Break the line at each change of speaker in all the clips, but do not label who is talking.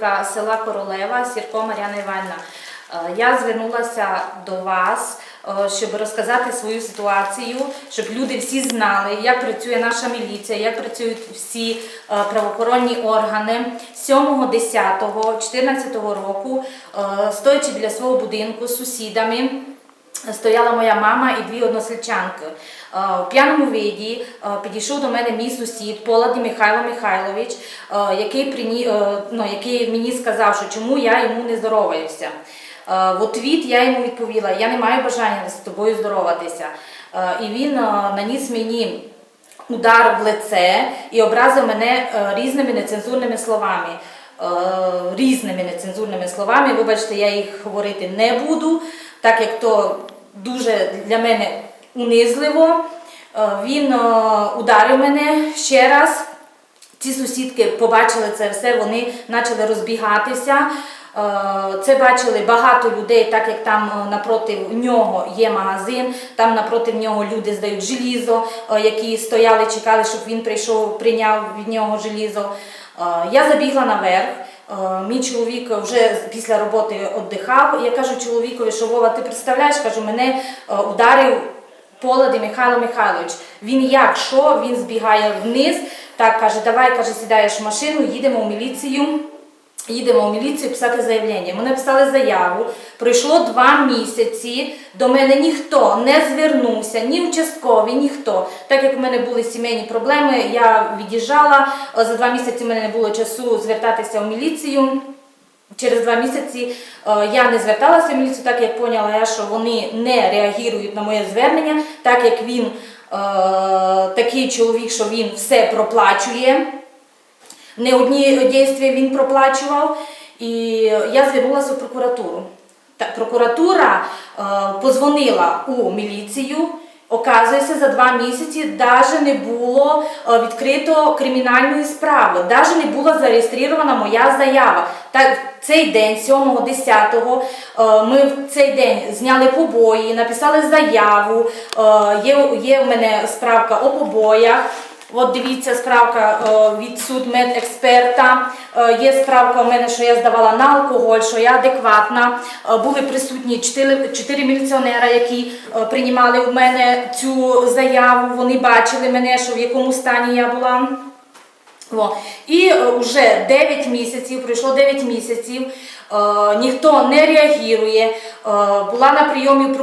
жителька села Королева Сірко Мар'яна Івановна. Е, Я звернулася до вас, е, щоб розказати свою ситуацію, щоб люди всі знали, як працює наша міліція, як працюють всі е, правоохоронні органи. 7.10.14 року, е, стоячи біля свого будинку з сусідами, стояла моя мама і дві односельчанки. Е, В п'яному виді е, підійшов до мене мій сусід Поладі Михайло Михайлович, е, який, прині, е, ну, який мені сказав, що чому я йому не здороваюся. Е, В отвіт я йому відповіла, я не маю бажання з тобою здороватися. Е, І він е, наніс мені удар в лице і образив мене е, різними нецензурними словами. Е, Різними нецензурними словами, вибачте, я їх говорити не буду, так як то дуже для мене унизливо. Е, Він е, ударив мене ще раз. Ці сусідки побачили це все, вони почали розбігатися. Е, Це бачили багато людей, так як там напроти нього є магазин, там напроти нього люди здають желізо, які стояли, чекали, щоб він прийшов, прийняв від нього желізо. Я забігла наверх. Е, Мій чоловік вже після роботи віддихав. Я кажу чоловікові, що Вова, ти представляєш, кажу, мене е, ударив Полади Михайло Михайлович. Він як що, він збігає вниз, так каже, давай каже, сідаєш в машину, їдемо в міліцію. Їдемо в міліцію писати заявлення. Ми написали заяву. Пройшло два місяці. До мене ніхто не звернувся, ні участковий, ніхто. Так як в мене були сімейні проблеми, я від'їжджала. Е, За два місяці в мене не було часу звертатися в міліцію. Через два місяці е, я не зверталася в міліцію, так як поняла я, що вони не реагують на моє звернення, так як він е, такий чоловік, що він все проплачує. Не одні дійства він проплачував. І я звернулася в прокуратуру. Та прокуратура е, позвонила у міліцію. Оказується, за два місяці навіть не було е, відкрито кримінальної справи, навіть не була зареєстрована моя заява. Так, цей день, 7-10, е, ми в цей день зняли побої, написали заяву. Е, Є, є в мене справка о побоях. От дивіться, справка е, від судмедексперта. Е, Є справка у мене, що я здавала на алкоголь, що я адекватна. Е, Були присутні чотири, міліціонера, які приймали в мене цю заяву. Вони бачили мене, що в якому стані я була. О. І вже 9 місяців, пройшло 9 місяців, е, ніхто не реагує. Е, була на прийомі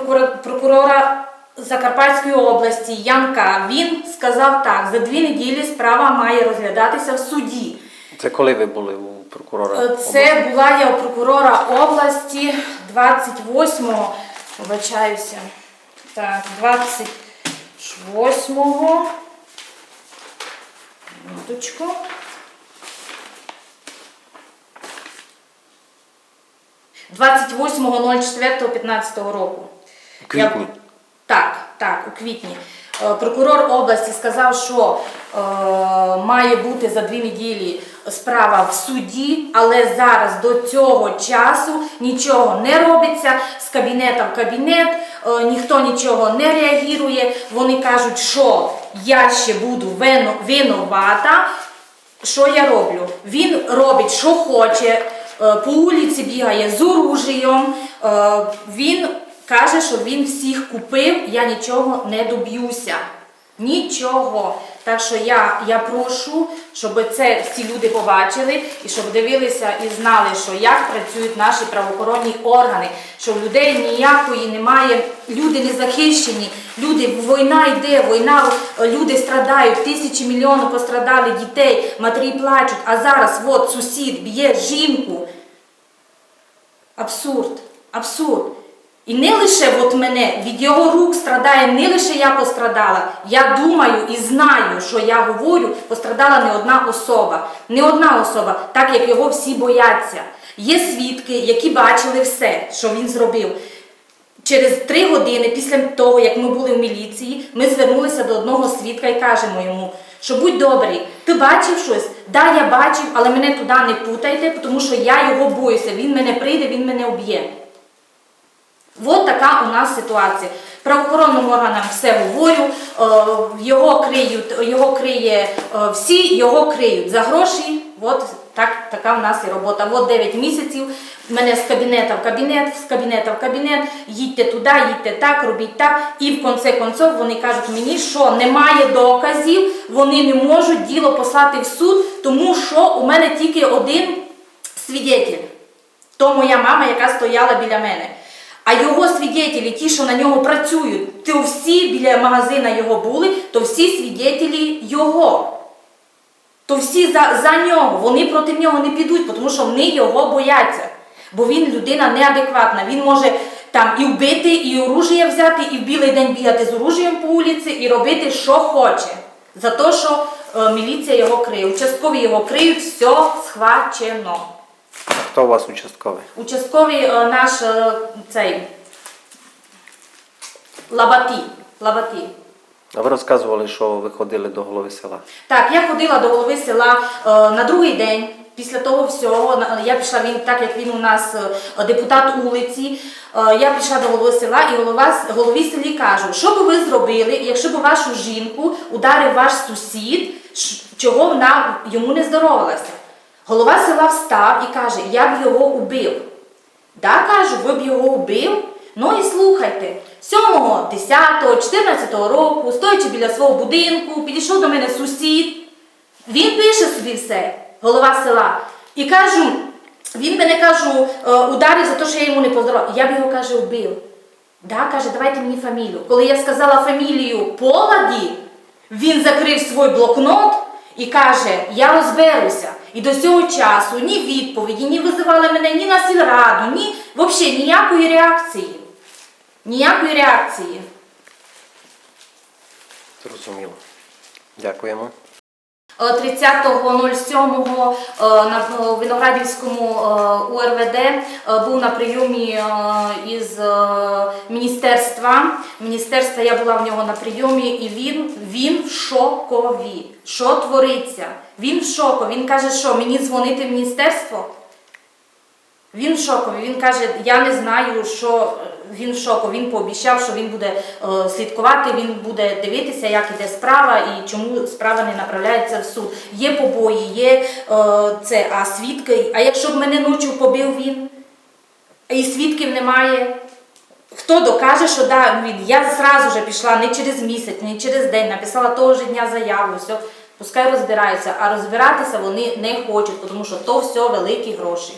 прокурора Закарпатської області Янка. Він сказав так: за дві неділі справа має розглядатися в суді.
Це коли ви були у прокурора?
Е, Це була я у прокурора області 28-го, вибачаюся, так, 28-го, минуточку. – 28.04.15 року.
Квітні?
Так, так, у квітні. Е, Прокурор області сказав, що е, має бути за дві неділі справа в суді, але зараз до цього часу нічого не робиться з кабінета в кабінет, е, ніхто нічого не реагує. Вони кажуть, що я ще буду винувата. Що я роблю? Він робить, що хоче, е, по вулиці бігає з оружієм. е, Він каже, що він всіх купив, я нічого не доб'юся. Нічого. Так що я, я прошу, щоб це всі люди побачили і щоб дивилися і знали, що як працюють наші правоохоронні органи, що в людей ніякої немає, люди не захищені, люди, війна йде, війна, люди страдають, тисячі мільйонів пострадали дітей, матері плачуть, а зараз от сусід б'є жінку. Абсурд, абсурд. І не лише от мене, від його рук страдає, не лише я пострадала. Я думаю і знаю, що я говорю, пострадала не одна особа. Не одна особа, так як його всі бояться. Є свідки, які бачили все, що він зробив. Через три години після того, як ми були в міліції, ми звернулися до одного свідка і кажемо йому, що будь добрий, ти бачив щось? Да, я бачив, але мене туди не путайте, тому що я його боюся. Він мене прийде, він мене об'є. От така у нас ситуація. Правоохоронним органам все говорю, е, його криють, його криє е, всі, його криють за гроші. От Так, така в нас і робота. От 9 місяців. Мене з кабінета в кабінет, з кабінета в кабінет, їдьте туди, їдьте так, робіть так. І в конце концов вони кажуть мені, що немає доказів, вони не можуть діло послати в суд, тому що у мене тільки один свідетель. То моя мама, яка стояла біля мене. А його свідетелі, ті, що на нього працюють, то всі біля магазина його були, то всі свідетелі його. То всі за, за нього, вони проти нього не підуть, тому що вони його бояться. Бо він людина неадекватна. Він може там і вбити, і оружие взяти, і в білий день бігати з оружієм по вулиці, і робити, що хоче. За те, що е, міліція його криє. Участкові його криють, все схвачено.
Хто у вас участковий?
Участковий е, наш е, цей Лабаті. Лабаті.
А ви розказували, що ви ходили до голови села.
Так, я ходила до голови села е, на другий день. Після того всього на- я пішла він, так як він у нас е, депутат вулиці. е, Я пішла до голови села і голова с- голові селі кажу, що би ви зробили, якщо б вашу жінку ударив ваш сусід, ш- чого вона йому не здоровалася. Голова села встав і каже, я б його убив. Да, кажу, ви б його вбив. Ну і слухайте, 7, 10, 14 року, стоячи біля свого будинку, підійшов до мене сусід. Він пише собі все, голова села. І кажу, він мене кажу, е, ударив за те, що я йому не поздоровав. Я б його каже, вбив. Да, каже, давайте мені фамілію. Коли я сказала фамілію Поладі, він закрив свій блокнот і каже, я розберуся. І до цього часу ні відповіді, ні визивали мене ні на сільраду, ні взагалі ніякої реакції. Ніякої реакції.
Зрозуміло. Дякуємо.
Е, 30.07 е, на е, Виноградівському е, УРВД е, був на прийомі е, із е, міністерства. Міністерства я була в нього на прийомі, і він, він в шокові. Що твориться? Він в шоку. Він каже, що мені дзвонити в міністерство. Він в шокові. Він каже, я не знаю, що е, він в шоку. Він пообіцяв, що він буде е, слідкувати, він буде дивитися, як іде справа і чому справа не направляється в суд. Є побої, є е, це, а свідки. А якщо б мене ночі побив він, і свідків немає. Хто докаже, що да, він, я зразу вже пішла не через місяць, не через день, написала того ж дня заяву, все, пускай розбираються, а розбиратися вони не хочуть, тому що то все великі гроші.